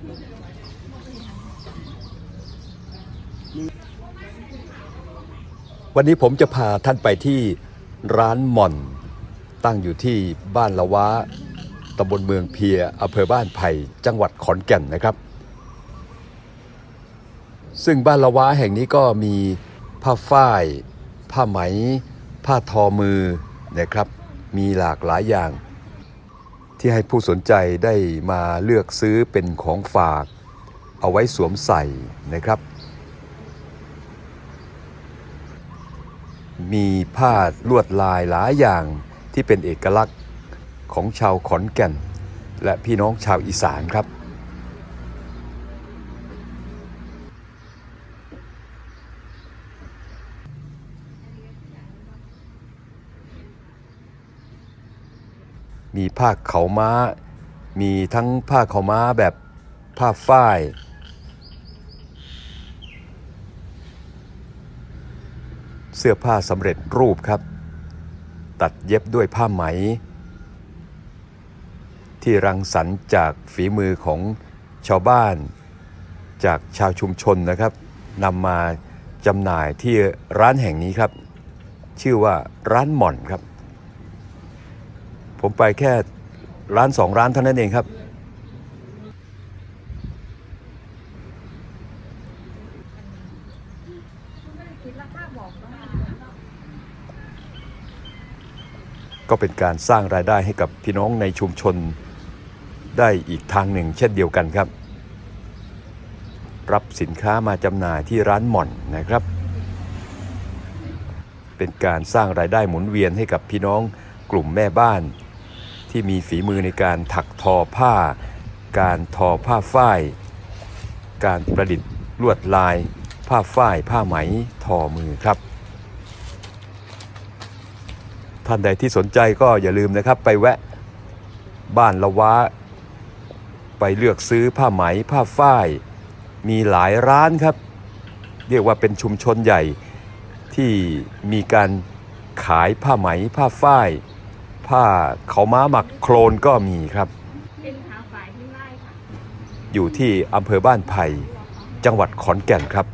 วันนี้ผมจะพาท่านไปที่ร้านหม่อน ตั้งอยู่ที่บ้านละวะตำบลเมืองเพียอำเภอบ้านไผ่จังหวัดขอนแก่นนะครับ ซึ่งบ้านละวะแห่งนี้ก็มีผ้าฝ้าย ผ้าไหม ผ้าทอมือนะครับ มีหลากหลายอย่าง ที่ให้ผู้สนใจได้มาเลือกซื้อเป็นของฝากเอาไว้สวมใส่นะครับ มีผ้าลวดลายหลายอย่างที่เป็นเอกลักษณ์ของชาวขอนแก่น และพี่น้องชาวอีสานครับ มีผ้าเขาม้า มีทั้งผ้าเขาม้าแบบผ้าฝ้ายเสื้อผ้าสำเร็จรูปครับ ตัดเย็บด้วยผ้าไหม ที่รังสรรค์จากฝีมือของชาวบ้าน จากชาวชุมชนนะครับนำมาจำหน่ายที่ร้านแห่งนี้ครับ ชื่อว่าร้านหม่อนครับ ผมไปแค่ร้านสองร้านเท่านั้นเองครับ ก็เป็นการสร้างรายได้ให้กับพี่น้องในชุมชนได้อีกทางหนึ่งเช่นเดียวกันครับ รับสินค้ามาจำหน่ายที่ร้านหม่อนนะครับ เป็นการสร้างรายได้หมุนเวียนให้กับพี่น้องกลุ่มแม่บ้าน ที่มีฝีมือในการถักทอผ้า การทอผ้าฝ้าย การประดิษฐ์ลวดลาย ผ้าฝ้าย ผ้าไหมทอมือครับ ท่านใดที่สนใจก็อย่าลืมนะครับ ไปแวะบ้านละวะไปเลือกซื้อผ้าไหมผ้าฝ้าย มีหลายร้านครับ เรียกว่าเป็นชุมชนใหญ่ที่มีการขายผ้าไหมผ้าฝ้าย ผ้าเขาม้าหมักโครนก็มีครับ เป็นขาฝ่ายที่ไล่ค่ะ อยู่ที่อำเภอบ้านไผ่จังหวัดขอนแก่นครับ